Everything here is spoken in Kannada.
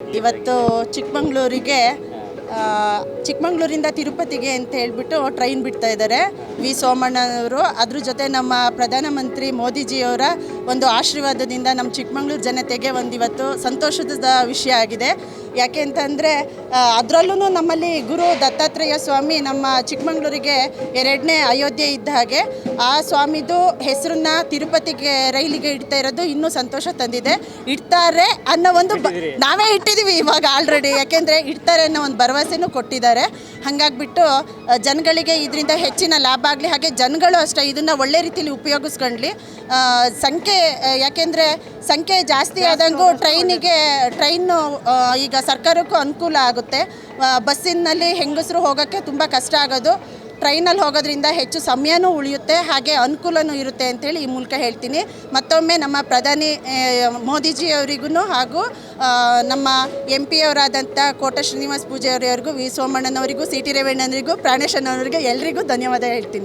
ಇವತ್ತು ಚಿಕ್ಕಮಂಗ್ಳೂರಿಗೆ ಚಿಕ್ಕಮಂಗ್ಳೂರಿಂದ ತಿರುಪತಿಗೆ ಅಂತ ಹೇಳಿಬಿಟ್ಟು ಟ್ರೈನ್ ಬಿಡ್ತಾ ಇದ್ದಾರೆ. ವಿ. ಸೋಮಣ್ಣನವರು. ಅದ್ರ ಜೊತೆ ನಮ್ಮ ಪ್ರಧಾನಮಂತ್ರಿ ಮೋದಿಜಿಯವರ ಒಂದು ಆಶೀರ್ವಾದದಿಂದ ನಮ್ಮ ಚಿಕ್ಕಮಂಗ್ಳೂರು ಜನತೆಗೆ ಒಂದು ಇವತ್ತು ಸಂತೋಷದ ವಿಷಯ ಆಗಿದೆ. ಯಾಕೆ ಅಂತಂದರೆ ಅದರಲ್ಲೂ ನಮ್ಮಲ್ಲಿ ಗುರು ದತ್ತಾತ್ರೇಯ ಸ್ವಾಮಿ ನಮ್ಮ ಚಿಕ್ಕಮಂಗ್ಳೂರಿಗೆ ಎರಡನೇ ಅಯೋಧ್ಯೆ ಇದ್ದ ಹಾಗೆ ಆ ಸ್ವಾಮಿದು ಹೆಸರನ್ನ ತಿರುಪತಿಗೆ ರೈಲಿಗೆ ಇಡ್ತಾ ಇರೋದು ಇನ್ನೂ ಸಂತೋಷ ತಂದಿದೆ. ಇಡ್ತಾರೆ ಅನ್ನೋ ಒಂದು ಬ- ನಾವೇ ಇಟ್ಟಿದ್ದೀವಿ ಇವಾಗ ಆಲ್ರೆಡಿ ಯಾಕೆಂದರೆ ಇಡ್ತಾರೆ ಅನ್ನೋ ಒಂದು ಭರವಸೆನೂ ಕೊಟ್ಟಿದ್ದಾರೆ. ಹಾಗಾಗ್ಬಿಟ್ಟು ಜನಗಳಿಗೆ ಇದರಿಂದ ಹೆಚ್ಚಿನ ಲಾಭ ಆಗಲಿ ಹಾಗೆ ಜನಗಳು ಅಷ್ಟೇ ಇದನ್ನು ಒಳ್ಳೆ ರೀತಿಯಲ್ಲಿ ಉಪಯೋಗಿಸ್ಕೊಂಡ್ಲಿ ಸಂಖ್ಯೆ ಯಾಕೆಂದರೆ ಸಂಖ್ಯೆ ಜಾಸ್ತಿ ಆದಂಗೂ ಟ್ರೈನಿಗೆ ಟ್ರೈನು ಈಗ ಸರ್ಕಾರಕ್ಕೂ ಅನುಕೂಲ ಆಗುತ್ತೆ. ಬಸ್ಸಿನಲ್ಲಿ ಹೆಂಗಸರು ಹೋಗೋಕ್ಕೆ ತುಂಬ ಕಷ್ಟ ಆಗೋದು. ಟ್ರೈನಲ್ಲಿ ಹೋಗೋದ್ರಿಂದ ಹೆಚ್ಚು ಸಮಯನೂ ಉಳಿಯುತ್ತೆ ಹಾಗೆ ಅನುಕೂಲನೂ ಇರುತ್ತೆ ಅಂತೇಳಿ ಈ ಮೂಲಕ ಹೇಳ್ತೀನಿ. ಮತ್ತೊಮ್ಮೆ ನಮ್ಮ ಪ್ರಧಾನಿ ಮೋದಿಜಿ ಅವರಿಗೂ ಹಾಗೂ ನಮ್ಮ ಎಂ ಪಿ ಅವರಾದಂಥ ಕೋಟ ಶ್ರೀನಿವಾಸ್ ಪೂಜಾರಿ ಅವರಿಗೂ ವಿ ಸೋಮಣ್ಣನವರಿಗೂ ಸಿ ಟಿ ರೇವಣ್ಣನವರಿಗೂ ಪ್ರಾಣೇಶನವರಿಗೆ ಎಲ್ರಿಗೂ ಧನ್ಯವಾದ ಹೇಳ್ತೀನಿ.